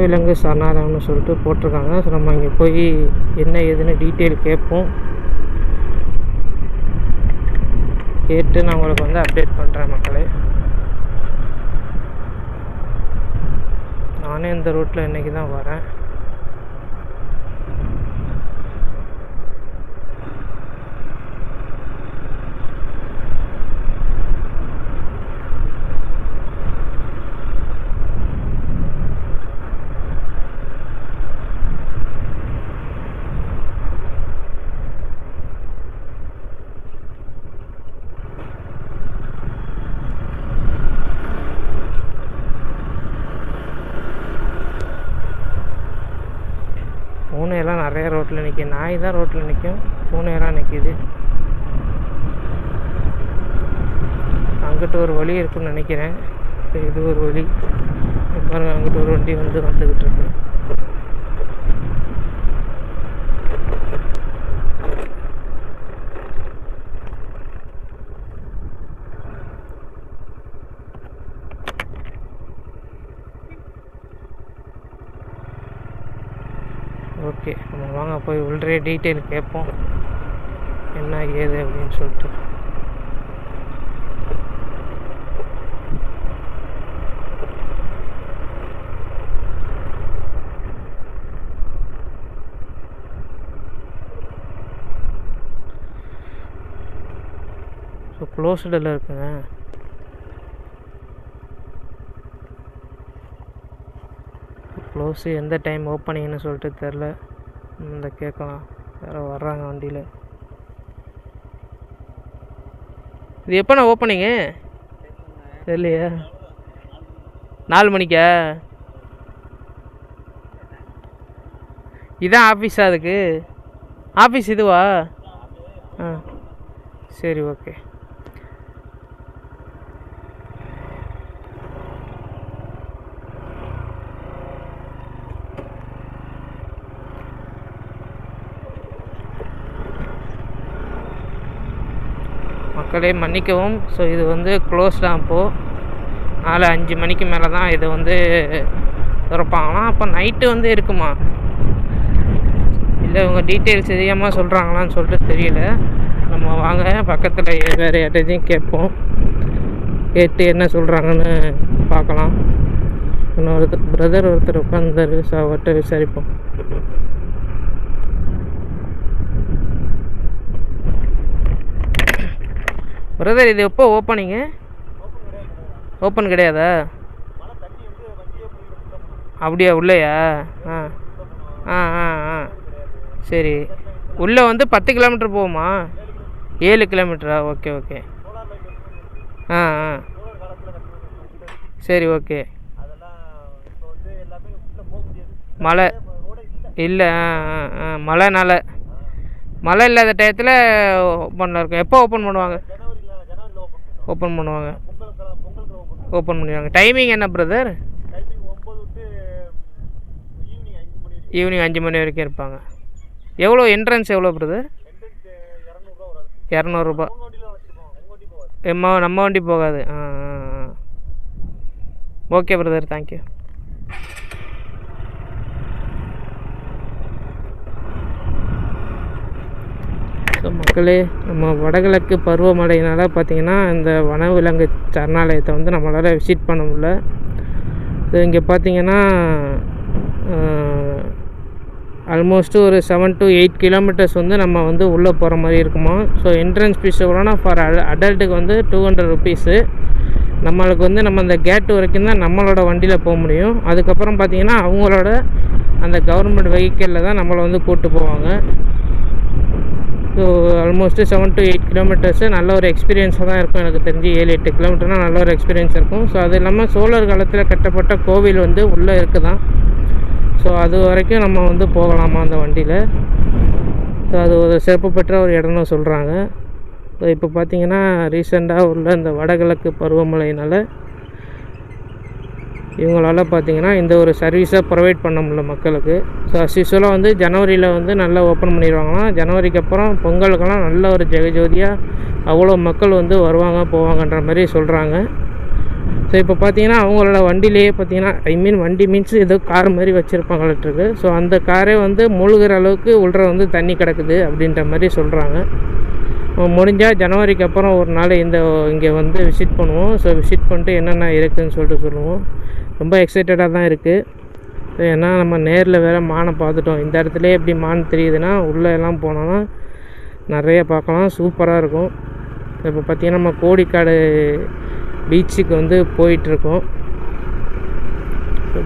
வனவிலங்கு சரணாலயம்னு சொல்லிட்டு போட்டிருக்காங்க. ஸோ நம்ம இங்கே போய் என்ன ஏதுன்னு டீட்டெயில் கேட்போம். கேட்டு நான் உங்களுக்கு வந்து அப்டேட் பண்ணுறேன் மக்களே. நானே இந்த ரூட்டில் இன்றைக்கி தான் வரேன். தான் நிறைய ரோட்டில் நிற்கும் நாய் தான் ரோட்டில் நிற்கும் பூனையெல்லாம் நிற்கிது அங்கிட்ட ஒரு வழி இருக்குன்னு நினைக்கிறேன். இது ஒரு வழி. பாருங்கள் அங்கிட்ட ஒரு வண்டி வந்து வந்துக்கிட்டு இருக்கு. ஓகே. நம்ம வாங்க போய் உள்ளே டீட்டெயில் கேட்போம் என்ன ஏது அப்படின்னு சொல்லிட்டு. ஸோ க்ளோஸ்டில் இருக்குங்க. க்ளோஸு எந்த டைம் ஓப்பனிங்னு சொல்லிட்டு தெரில. இந்த கேட்கலாம். யாரோ வர்றாங்க வண்டியில். இது எப்போண்ணா ஓப்பனிங்கு? தெரியலையா நாலு மணிக்கா? இதான் ஆஃபீஸா அதுக்கு? ஆஃபீஸ் இதுவா? ஆ சரி ஓகே. மக்களே மன்னிக்கவும். ஸோ இது வந்து க்ளோஸ் தான் இப்போது நாலு அஞ்சு மணிக்கு மேலே தான் இது வந்து திறப்பாங்களாம் அப்போ நைட்டு வந்து இருக்குமா? இல்லை இவங்க டீட்டெயில்ஸ் தெரியாமல் சொல்கிறாங்களான்னு சொல்லிட்டு தெரியல. நம்ம வாங்க பக்கத்தில் வேறு யார்ட்டையும் கேட்போம். கேட்டு என்ன சொல்கிறாங்கன்னு பார்க்கலாம். இன்னொருத்தர் பிரதர் ஒருத்தர் உட்காந்துரு ஸோ அவர்கிட்ட விசாரிப்போம். பிரதர் இது எப்போ ஓப்பனிங்கு ஓப்பன் கிடையாதா? அப்படியா உள்ளேயா? ஆ. ஆ ஆ ஆ. சரி. உள்ளே வந்து பத்து கிலோமீட்டர் போகுமா? ஏழு கிலோமீட்டரா ஓகே ஓகே ஆ ஆ. சரி ஓகே மழை. இல்லை ஆ ஆ ஆ. மழைனால. மழை இல்லாத டயத்தில் ஓப்பனில் இருக்கும். எப்போ ஓப்பன் பண்ணுவாங்க? ஓப்பன் பண்ணுவாங்க. ஓப்பன் பண்ணிடுவாங்க. டைமிங் என்ன பிரதர் ஈவினிங் அஞ்சு மணி வரைக்கும் இருப்பாங்க. எவ்வளோ என்ட்ரன்ஸ் எவ்வளோ பிரதர் இரநூறுபா. எம்மா நம்ம வண்டி போகாது. ஆ ஆ ஆ. Okay brother thank you so மக்களே. நம்ம வடகிழக்கு பருவமழையினால் பார்த்திங்கன்னா இந்த வனவிலங்கு சரணாலயத்தை வந்து நம்மளால் விசிட் பண்ண முடியல. ஸோ இங்கே பார்த்தீங்கன்னா ஆல்மோஸ்ட்டு ஒரு செவன் டு எயிட் கிலோமீட்டர்ஸ் வந்து நம்ம வந்து உள்ளே போகிற மாதிரி இருக்குமா. ஸோ என்ட்ரன்ஸ் ஃபீஸ் எவ்வளோனா ஃபார் அடல்ட்டுக்கு வந்து டூ ஹண்ட்ரட் ருபீஸு நம்மளுக்கு வந்து நம்ம அந்த கேட்டு வரைக்கும் தான் நம்மளோட வண்டியில் போக முடியும். அதுக்கப்புறம் பார்த்தீங்கன்னா அவங்களோட அந்த கவர்மெண்ட் வெஹிக்கிளில் தான் நம்மளை வந்து கூப்பிட்டு போவாங்க. So almost seven to eight kilometers நல்ல ஒரு எக்ஸ்பீரியன்ஸாக தான் இருக்கும் எனக்கு தெரிஞ்சு. ஏழு எட்டு கிலோமீட்டர்னால் நல்ல ஒரு எக்ஸ்பீரியன்ஸ் இருக்கும். ஸோ அது இல்லாமல் சோழர் காலத்தில் கட்டப்பட்ட கோவில் வந்து உள்ளே இருக்குதான். ஸோ அது வரைக்கும் நம்ம வந்து போகலாமா அந்த வண்டியில்? ஸோ அது ஒரு சிறப்பு பெற்ற ஒரு இடம்னு சொல்கிறாங்க ஸோ இப்போ பார்த்தீங்கன்னா ரீசெண்டாக உள்ள இந்த வடகிழக்கு பருவமழையினால் இவங்களால பார்த்தீங்கன்னா இந்த ஒரு சர்வீஸை ப்ரொவைட் பண்ண முடியல மக்களுக்கு. ஸோ அஸ்யூஸ்வலாக வந்து ஜனவரியில் வந்து நல்லா ஓப்பன் பண்ணிடுவாங்கன்னா ஜனவரிக்கு அப்புறம் பொங்கலுக்கெல்லாம் நல்ல ஒரு ஜெகஜோதியாக அவ்வளோ மக்கள் வந்து வருவாங்க போவாங்கன்ற மாதிரி சொல்கிறாங்க ஸோ இப்போ பார்த்தீங்கன்னா அவங்களோட வண்டியிலேயே பார்த்தீங்கன்னா ஐ மீன் வண்டி மீன்ஸ் ஏதோ கார் மாதிரி வச்சுருப்பாங்கள்ட்டுருக்கு ஸோ அந்த காரே வந்து முழுகிற அளவுக்கு உள்ளே வந்து தண்ணி கிடக்குது அப்படின்ற மாதிரி சொல்கிறாங்க முடிஞ்சால் ஜனவரிக்கு அப்புறம் ஒரு நாள் இந்த இங்கே வந்து விசிட் பண்ணுவோம். ஸோ விசிட் பண்ணிட்டு என்னென்ன இருக்குதுன்னு சொல்லிட்டு சொல்லுவோம். ரொம்ப எக்ஸைட்டடாக தான் இருக்குது ஏன்னா நம்ம நேரில் வேறு மானை பார்த்துட்டோம். இந்த இடத்துல எப்படி மான் தெரியுதுன்னா உள்ளே எல்லாம் போனோன்னா நிறைய பார்க்கலாம். சூப்பராக இருக்கும். இப்போ பார்த்திங்கன்னா நம்ம கோடிக்காடு பீச்சுக்கு வந்து போயிட்டுருக்கோம்.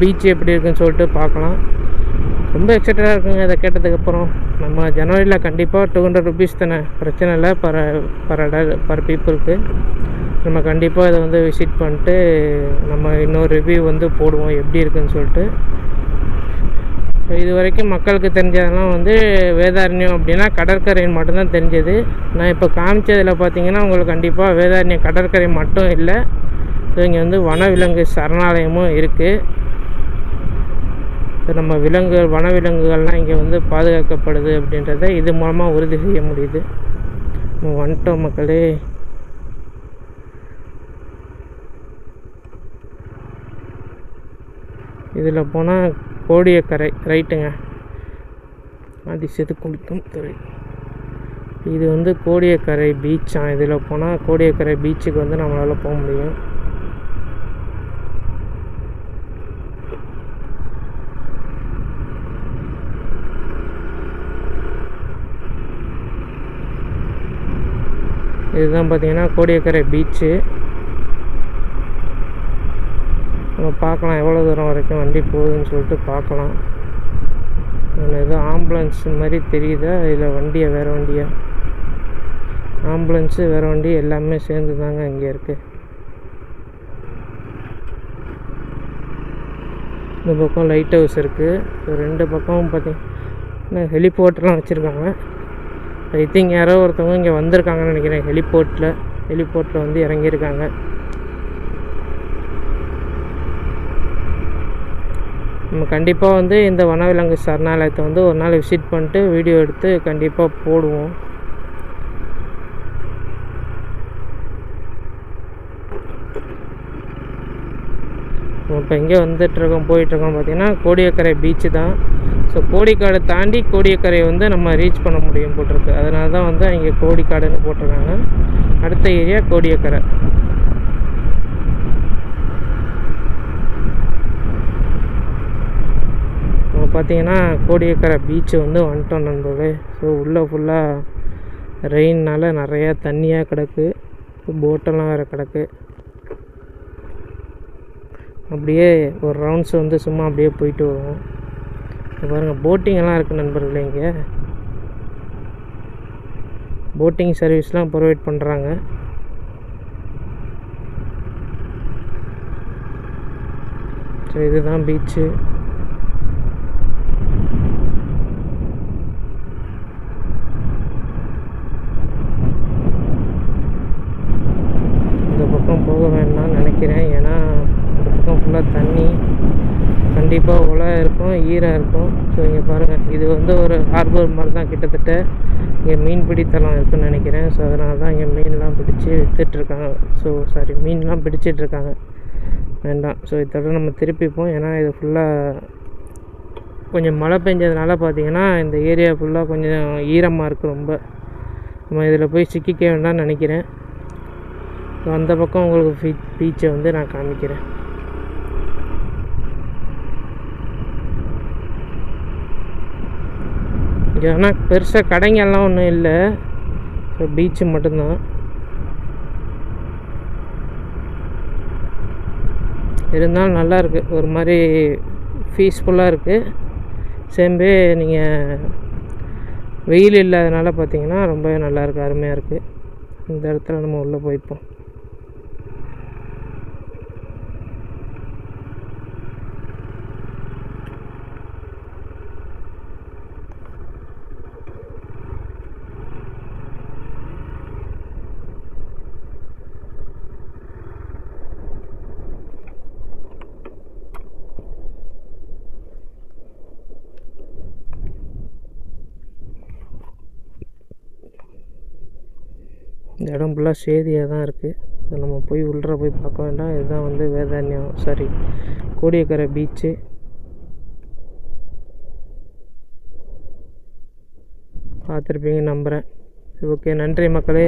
பீச் எப்படி இருக்குன்னு சொல்லிட்டு பார்க்கலாம். ரொம்ப எக்ஸைட்டடாக இருக்குங்க. இதை கேட்டதுக்கப்புறம் நம்ம ஜனவரியில் கண்டிப்பாக டூ ஹண்ட்ரட் ருபீஸ் தானே. பிரச்சனை இல்லை. பர் பர் அடல் பர் பீப்புளுக்கு நம்ம கண்டிப்பாக இதை வந்து விசிட் பண்ணிட்டு நம்ம இன்னொரு ரிவ்யூ வந்து போடுவோம் எப்படி இருக்குன்னு சொல்லிட்டு. இது வரைக்கும் மக்களுக்கு தெரிஞ்சதெல்லாம் வந்து வேதாரண்யம் அப்படின்னா கடற்கரைன்னு மட்டும்தான் தெரிஞ்சது. நான் இப்போ காமிச்சதில் பார்த்தீங்கன்னா உங்களுக்கு கண்டிப்பாக வேதாரண்யம் கடற்கரை மட்டும் இல்லை. இங்கே வந்து வனவிலங்கு சரணாலயமும் இருக்குது நம்ம விலங்குகள் வனவிலங்குகள்லாம் இங்கே வந்து பாதுகாக்கப்படுது அப்படின்றத இது மூலமாக உறுதி செய்ய முடியுது. வந்துட்டோம் மக்களே. இதில் போனால் கோடியக்கரை ரைட்டுங்க. ஆதி செது குளிக்கும் துறை. இது வந்து கோடியக்கரை பீச்சா இதில் போனால் கோடியக்கரை பீச்சுக்கு வந்து நம்மளால் போக முடியும். இதுதான் பார்த்தீங்கன்னா கோடியக்கரை பீச்சு நம்ம பார்க்கலாம் எவ்வளோ தூரம் வரைக்கும் வண்டி போகுதுன்னு சொல்லிட்டு பார்க்கலாம். அதில் ஏதோ ஆம்புலன்ஸ் மாதிரி தெரியுதா? இல்லை வண்டியா வேறு வண்டியா? ஆம்புலன்ஸு வேறு வண்டி எல்லாமே சேர்ந்து தாங்க இங்கே இருக்குது இந்த பக்கம் லைட் ஹவுஸ் இருக்குது ரெண்டு பக்கமும் பார்த்திங்கன்னா ஹெலிபோர்ட்லாம் வச்சுருக்காங்க. ஐ திங்க் யாரோ ஒருத்தவங்க இங்கே வந்திருக்காங்கன்னு நினைக்கிறேன். ஹெலிபோர்ட்டில் ஹெலிபோர்ட்டில் வந்து இறங்கியிருக்காங்க. நம்ம கண்டிப்பாக வந்து இந்த வனவிலங்கு சரணாலயத்தை வந்து ஒரு நாள் விசிட் பண்ணிட்டு வீடியோ எடுத்து கண்டிப்பாக போடுவோம். இப்போ எங்கே வந்துட்டுருக்கோம் போயிட்டுருக்கோம் பார்த்தீங்கன்னா கோடியக்கரை பீச்சு தான். ஸோ கோடிக்காடு தாண்டி கோடியக்கரை வந்து நம்ம ரீச் பண்ண முடியும் போட்டிருக்கு அதனால தான் வந்து இங்கே கோடிக்காடுன்னு போட்டிருக்காங்க. அடுத்த ஏரியா கோடியக்கரை இப்போ பார்த்தீங்கன்னா கோடியக்கரை பீச்சு வந்து வந்துட்டோம் நண்பர்களே. ஸோ உள்ளே ஃபுல்லாக ரெயின்னால் நிறையா தண்ணியாக கிடக்கு. போட்டெல்லாம் வேறு கிடக்கு. அப்படியே ஒரு ரவுண்ட்ஸ் வந்து சும்மா அப்படியே போயிட்டு வருவோம். பாருங்கள் போட்டிங்கெல்லாம் இருக்குது நண்பர்களே இங்கே. போட்டிங் சர்வீஸ்லாம் ப்ரொவைட் பண்ணுறாங்க ஸோ இதுதான் பீச்சு இந்த பக்கம் போக வேண்டாம்னு நினைக்கிறேன் ஏன்னா இந்த பக்கம் ஃபுல்லாக தண்ணி கண்டிப்பாக உலை ஈராக இருக்கும். ஸோ இங்கே பாருங்கள் இது வந்து ஒரு ஹார்பர் மாதிரி தான். கிட்டத்தட்ட இங்கே மீன் பிடித்தலம் இருக்குன்னு நினைக்கிறேன். ஸோ அதனால தான் இங்கே மீன்லாம் பிடிச்சி விற்றுட்ருக்காங்க ஸோ சாரி மீன்லாம் பிடிச்சிட்டு இருக்காங்க வேண்டாம். ஸோ இதோட நம்ம திருப்பிப்போம். ஏன்னா இது ஃபுல்லாக கொஞ்சம் மழை பெஞ்சதுனால பார்த்தீங்கன்னா இந்த ஏரியா ஃபுல்லாக கொஞ்சம் ஈரமாக இருக்குது ரொம்ப. நம்ம இதில் போய் சிக்கிக்க வேண்டாம்னு நினைக்கிறேன். ஸோ அந்த பக்கம் உங்களுக்கு பீச்சை வந்து நான் காமிக்கிறேன். இங்கே ஆனால் பெருசாக கடைங்கெல்லாம் ஒன்றும் இல்லை. ஸோ பீச்சு மட்டும்தான். இருந்தாலும் நல்லாயிருக்கு ஒரு மாதிரி பீஸ்ஃபுல்லாக இருக்குது சேம்பே நீங்கள் வெயில் இல்லாதனால பார்த்தீங்கன்னா ரொம்பவே நல்லாயிருக்கு அருமையாக இருக்குது இந்த இடத்துல நம்ம உள்ளே போய்ப்போம். இந்த இடம் ஃபுல்லாக சேதியாக தான் இருக்குது நம்ம போய் உள்ளே போய் பார்க்க வேண்டாம். இதுதான் வந்து வேதாண்யம். சாரி. கோடியக்கரை பீச்சு பார்த்துருப்பீங்க நம்புகிறேன் ஓகே நன்றி மக்களே.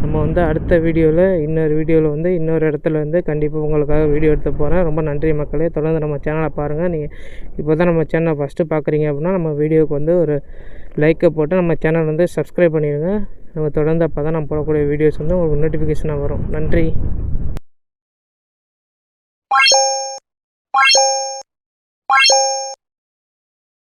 நம்ம வந்து அடுத்த வீடியோவில் இன்னொரு வீடியோவில் வந்து இன்னொரு இடத்துல வந்து கண்டிப்பாக உங்களுக்காக வீடியோ எடுத்து போகிறேன் ரொம்ப நன்றி மக்களே. தொடர்ந்து நம்ம சேனலை பாருங்கள் நீங்கள் இப்போ தான் நம்ம சேனலை ஃபஸ்ட்டு பார்க்குறீங்க அப்படின்னா நம்ம வீடியோவுக்கு வந்து ஒரு லைக்கை போட்டு நம்ம சேனல் வந்து சப்ஸ்கிரைப் பண்ணிடுங்க. நம்ம தொடர்ந்து அப்போ தான் நான் போடக்கூடிய வீடியோஸ் வந்து உங்களுக்கு நோட்டிஃபிகேஷனாக வரும் நன்றி Bye.